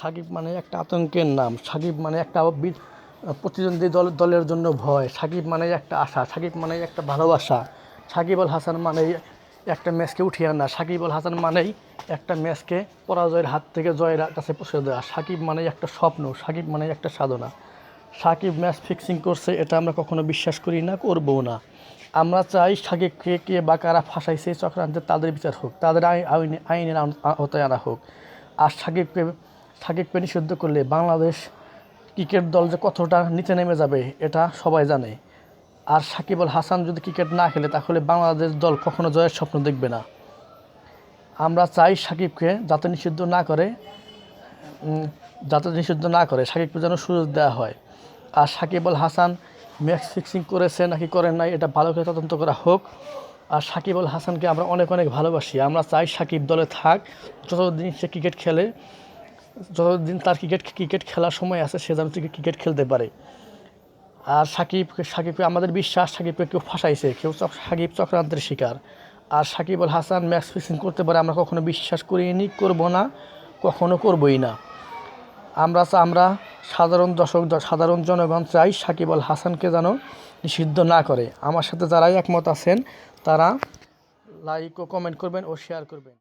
সাকিব মানে একটা আতঙ্কের নাম। সাকিব মানে একটা প্রতিদ্বন্দ্বী দল দলের জন্য ভয়। সাকিব মানে একটা আশা। সাকিব মানে একটা ভালোবাসা। সাকিব আল হাসান মানেই একটা ম্যাচকে উঠিয়ে আনা। সাকিব আল হাসান মানেই একটা ম্যাচকে পরাজয়ের হাত থেকে জয়ের কাছে পৌঁছে দেওয়া। সাকিব মানেই একটা স্বপ্ন। সাকিব মানেই একটা সাধনা। সাকিব ম্যাচ ফিক্সিং করছে, এটা আমরা কখনো বিশ্বাস করি না, করবও না। আমরা চাই সাকিবকে কে বা কারা ফাঁসাইছে চক্রান্তে তাদের বিচার হোক, তাদের আই- আইনে আইনের আওতায় আনা হোক। আর সাকিবকে সাকিবকে নিষিদ্ধ করলে বাংলাদেশ ক্রিকেট দল যে কতটা নিচে নেমে যাবে, এটা সবাই জানে। আর সাকিব আল হাসান যদি ক্রিকেট না খেলে, তাহলে বাংলাদেশ দল কখনো জয়ের স্বপ্ন দেখবে না। আমরা চাই সাকিবকে যাতে নিষিদ্ধ না করে যাতে নিষিদ্ধ না করে, সাকিবকে যেন সুযোগ দেওয়া হয়। আর সাকিব আল হাসান ম্যাচ ফিক্সিং করেছে নাকি করেন নাই, এটা ভালো করে তদন্ত করা হোক। আর সাকিব আল হাসানকে আমরা অনেক অনেক ভালোবাসি। আমরা চাই সাকিব দলে থাক, যতদিন সে ক্রিকেট খেলে যতদিন তার ক্রিকেট ক্রিকেট খেলার সময় আছে, সে যেন ক্রিকেট খেলতে পারে। আর সাকিব সাকিবকে আমাদের বিশ্বাস, সাকিবকে কেউ ফাঁসাইছে, কেউ সাকিব চক্রান্তের শিকার। আর সাকিব আল হাসান ম্যাচ ফিক্সিং করতে পারে, আমরা কখনো বিশ্বাস করিনি, করব না, কখনো করবই না। আমরা আমরা সাধারণ দর্শক, সাধারণ জনগণ চাই সাকিব আল হাসানকে যেন নিষিদ্ধ না করে। আমার সাথে যারাই একমত আছেন, তারা লাইক ও কমেন্ট করবেন ও শেয়ার করবেন।